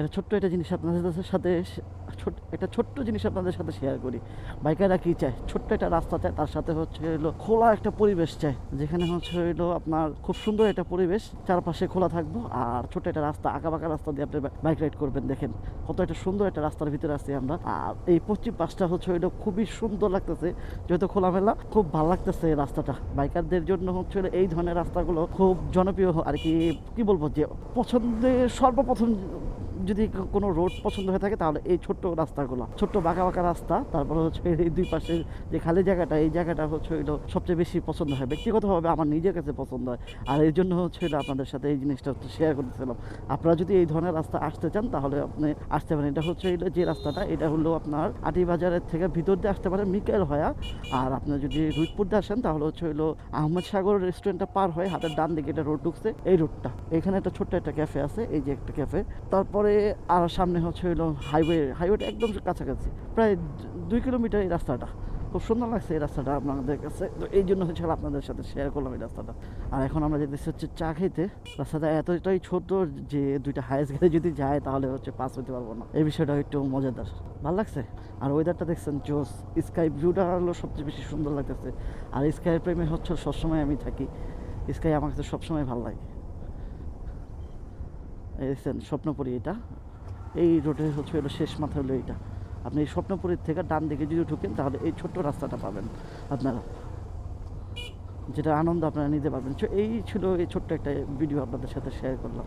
একটা ছোট্ট একটা জিনিস আপনাদের সাথে ছোট একটা ছোট্ট জিনিস আপনাদের সাথে শেয়ার করি। বাইকাররা কী চায়? ছোট্ট একটা রাস্তা চায়, তার সাথে হচ্ছে হলো খোলা একটা পরিবেশ চায়। যেখানে হচ্ছে হলো আপনার খুব সুন্দর একটা পরিবেশ, চারপাশে খোলা থাকব আর ছোট্ট একটা রাস্তা আঁকা বাঁকা রাস্তা দিয়ে আপনি বাইক রাইড করবেন, দেখেন। কত একটা সুন্দর একটা রাস্তার ভিতরে আছি আমরা। আর এই পশ্চিম পাশটা হচ্ছে হলো খুবই সুন্দর লাগতেছে, যেহেতু খোলামেলা, খুব ভালো লাগতেছে এই রাস্তাটা। বাইকারদের জন্য হচ্ছে এই ধরনের রাস্তাগুলো খুব জনপ্রিয় আর কি কি বলব যে পছন্দের সর্বপ্রথম যদি কোনো রোড পছন্দ হয়ে থাকে, তাহলে এই ছোট্ট রাস্তাগুলো, ছোট্ট বাঁকা বাঁকা রাস্তা, তারপরে হচ্ছে এই দুই পাশে যে খালি জায়গাটা, এই জায়গাটা হচ্ছে হইল সবচেয়ে বেশি পছন্দ হয়। ব্যক্তিগতভাবে আমার নিজের কাছে পছন্দ হয়। আর এই জন্য হচ্ছে হলো আপনাদের সাথে এই জিনিসটা হচ্ছে শেয়ার করতেছিলাম। আপনারা যদি এই ধরনের রাস্তা আসতে চান, তাহলে আপনি আসতে পারেন। এটা হচ্ছে যে রাস্তাটা, এটা হলো আপনার আটি বাজারের থেকে ভিতর দিয়ে আসতে পারেন মিকেল হয়া আর আপনি যদি রুইতপুর দিয়ে আসেন, তাহলে হচ্ছে হইল আহমদ সাগর রেস্টুরেন্টটা পার হয়ে হাতের ডান দিকে একটা রোড ঢুকছে। এই রোডটা এখানে একটা ছোট্ট একটা ক্যাফে আছে, এই যে একটা ক্যাফে তারপরে আর সামনে হচ্ছে হইল হাইওয়ে হাইওয়েটা একদম কাছাকাছি। প্রায় দুই কিলোমিটার এই রাস্তাটা। খুব সুন্দর লাগছে এই রাস্তাটা আপনাদের কাছে। তো এই জন্য হচ্ছে আপনাদের সাথে শেয়ার করলাম এই রাস্তাটা। আর এখন আমরা যেতেছি হচ্ছে চা খেতে। রাস্তাটা এতটাই ছোট যে দুইটা হাইস গাড়ি যদি যায় তাহলে হচ্ছে পাস হতে পারব না। এই বিষয়টা একটু মজাদার। ভালো লাগছে? আর ওয়েদারটা দেখছেন জোস স্কাই ভিউটা হলো সবচেয়ে বেশি সুন্দর লাগতেছে। আর স্কাই প্রেমে হচ্ছে সবসময় আমি থাকি। স্কাই আমার কাছে সবসময় ভালো লাগে। স্বপ্নপুরি স্বপ্নপুরী এটা। এই রোডে হচ্ছে হলো শেষ মাথা হলো এটা আপনি এই স্বপ্নপুরীর থেকে ডান দিকে যদি ঢুকেন, তাহলে এই ছোট্ট রাস্তাটা পাবেন আপনারা। যেটা আনন্দ আপনারা নিতে পারবেন। এই ছিল এই ছোট্ট একটা ভিডিও আপনাদের সাথে শেয়ার করলাম।